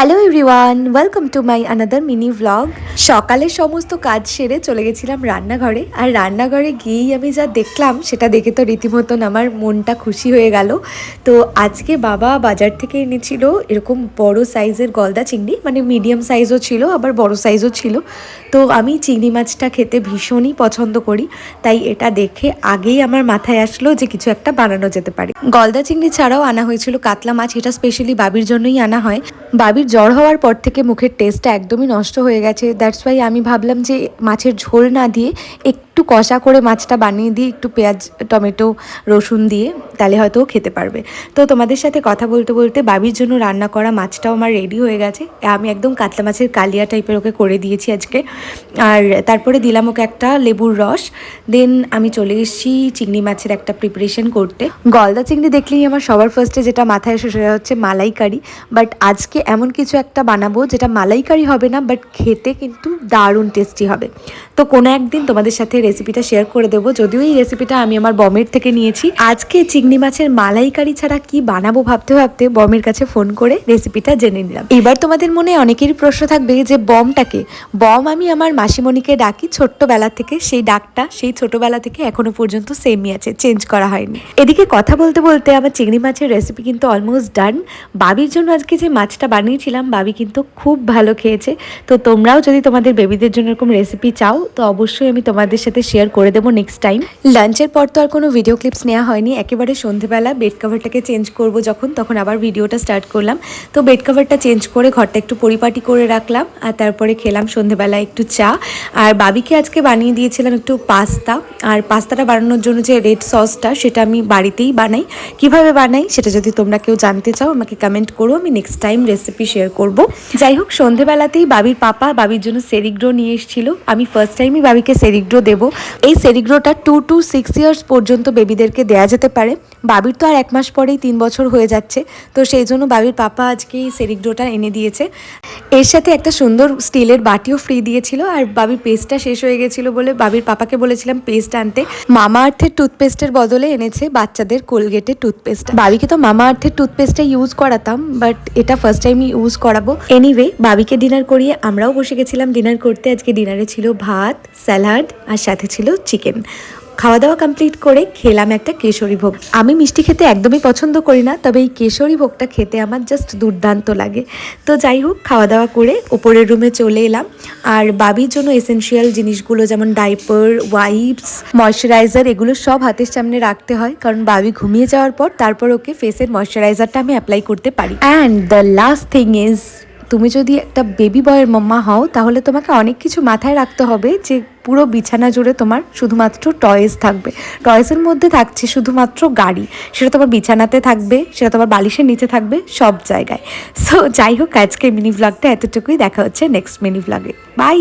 Hello everyone welcome to my another mini vlog সকালের সমস্ত কাজ সেরে চলে গেছিলাম রান্নাঘরে, আর রান্নাঘরে গিয়েই আমি যা দেখলাম, সেটা দেখে তো রীতিমতন আমার মনটা খুশি হয়ে গেল। তো আজকে বাবা বাজার থেকে এনেছিল এরকম বড় সাইজের গলদা চিংড়ি মানে মিডিয়াম সাইজও ছিল, আবার বড় সাইজও ছিল। তো আমি চিংড়ি মাছটা খেতে ভীষণই পছন্দ করি, তাই এটা দেখে আগেই আমার মাথায় আসলো যে কিছু একটা বানানো যেতে পারে। গলদা চিংড়ি ছাড়াও আনা হয়েছিল কাতলা মাছ, এটা স্পেশালি বাবির জন্যই আনা হয়। বাবির জ্বর হওয়ার পর থেকে মুখের টেস্টটা একদমই নষ্ট হয়ে গেছে। দ্যাটস ওয়াই আমি ভাবলাম যে মাছের ঝোল না দিয়ে একটু কষা করে মাছটা বানিয়ে দিই, একটু পেঁয়াজ, টমেটো, রসুন দিয়ে, তাহলে হয়তো খেতে পারবে। তো তোমাদের সাথে কথা বলতে বলতে বাবির জন্য রান্না করা মাছটাও আমার রেডি হয়ে গেছে। আমি একদম কাতলা মাছের কালিয়া টাইপের ওকে করে দিয়েছি আজকে। আর তারপরে দিলাম ওকে একটা লেবুর রস। দেন আমি চলে এসেছি চিংড়ি মাছের একটা প্রিপারেশন করতে। গলদা চিংড়ি দেখলেই আমার সবার ফার্স্টে যেটা মাথায় এসে সেটা হচ্ছে মালাইকারি। বাট আজকে এমন কিছু একটা বানাবো যেটা মালাইকারি হবে না বাট খেতে কিন্তু দারুণ টেস্টি হবে। তো কোনো একদিন তোমাদের সাথে রেসিপিটা শেয়ার করে দেবো। যদিও এই রেসিপিটা আমি আমার বমের থেকে নিয়েছি। আজকে চিংড়ি মাছের মালাইকারি ছাড়া কি বানাবো ভাবতে ভাবতে বমের কাছে ফোন করে রেসিপিটা জেনে নিলাম। এবার তোমাদের মনে অনেকেরই প্রশ্ন থাকবে যে বমটাকে? বম আমি আমার মাসিমণিকে ডাকি ছোট্টবেলা থেকে, সেই ডাকটা সেই ছোটবেলা থেকে এখনও পর্যন্ত সেমই আছে চেঞ্জ করা হয়নি। এদিকে কথা বলতে বলতে আমার চিংড়ি মাছের রেসিপি কিন্তু অলমোস্ট ডান বাবির জন্য আজকে যে মাছটা বানিয়েছিলাম, বাবি কিন্তু খুব ভালো খেয়েছে। তো তোমরাও যদি তোমাদের বেবিদের জন্য এরকম রেসিপি চাও, তো অবশ্যই আমি তোমাদের সাথে শেয়ার করে দেবো নেক্সট টাইম লাঞ্চের পর তো আর কোনো ভিডিও ক্লিপস নেওয়া হয়নি। একেবারে সন্ধেবেলা বেড কাভারটাকে চেঞ্জ করব যখন, তখন আবার ভিডিওটা স্টার্ট করলাম। তো বেড কাভারটা চেঞ্জ করে ঘরটা একটু পরিপাটি করে রাখলাম, আর তারপরে খেলাম সন্ধেবেলা একটু চা। আর বাবিকে আজকে বানিয়ে দিয়েছিলাম একটু পাস্তা। আর পাস্তাটা বানানোর জন্য যে রেড সসটা সেটা আমি বাড়িতেই বানাই। কীভাবে বানাই, সেটা যদি তোমরা কেউ জানতে চাও, আমাকে কমেন্ট করো, আমি নেক্সট টাইম রেসিপি শেয়ার করব। যাই হোক, সন্ধেবেলাতেই বাবির পাপা বাবির জন্য সেরিগ্রো নিয়ে এসেছিল। আমি ফার্স্ট টাইমই বাবিকে সেরিগ্রো দেবো। এই সেরিগ্রোটা টু টু সিক্স ইয়ার্স পর্যন্ত বেবিদেরকে দেয়া যেতে পারে। বাবির তো আর এক মাস পরেই তিন বছর হয়ে যাচ্ছে। তো সেই জন্য বাবির পাপা আজকে এই সেরিগ্রোটা এনে দিয়েছে। এর সাথে একটা সুন্দর স্টিলের বাটিও ফ্রি দিয়েছিল আর বাবির পেস্টটা শেষ হয়ে গেছিল বলে বাবির পাপাকে বলেছিলাম পেস্ট আনতে। মামা আর্থের টুথপেস্টের বদলে এনেছে বাচ্চাদের কোলগেটের টুথপেস্ট বাবিকে তো মামা আর্থের টুথপেস্টটা ইউজ করাতাম বাট এটা ফার্স্ট টাইম ইউজ করাবো। এনিওয়ে বাবিকে ডিনার করিয়ে আমরাও বসে গেছিলাম ডিনার করতে। আজকে ডিনারে ছিল ভাত স্যালাড আর সাথে ছিল চিকেন খাওয়া দাওয়া কমপ্লিট করে খেলাম একটা কেশরী ভোগ। আমি মিষ্টি খেতে একদমই পছন্দ করি না, তবে এই কেশরী ভোগটা খেতে আমার জাস্ট দুর্দান্ত লাগে। তো যাই হোক খাওয়া দাওয়া করে ওপরের রুমে চলে এলাম। আর বাবির জন্য এসেনশিয়াল জিনিসগুলো যেমন ডাইপার ওয়াইপস ময়শ্চারাইজার এগুলো সব হাতের সামনে রাখতে হয়। কারণ বাবি ঘুমিয়ে যাওয়ার পর তারপর ওকে ফেসের ময়শ্চারাইজারটা আমি অ্যাপ্লাই করতে পারি। And the last thing is তুমি যদি একটা বেবি বয়ের মাম্মা হও, তাহলে তোমাকে অনেক কিছু মাথায় রাখতে হবে যে পুরো বিছানা জুড়ে তোমার শুধুমাত্র টয়েস থাকবে। টয়েসের মধ্যে থাকছে শুধুমাত্র গাড়ি। সেটা তোমার বিছানাতে থাকবে, সেটা তোমার বালিশের নিচে থাকবে, সব জায়গায়। সো যাই হোক আজকে মিনি ভ্লগটা এতটুকুই। দেখা হচ্ছে নেক্সট মিনি ভ্লগে বাই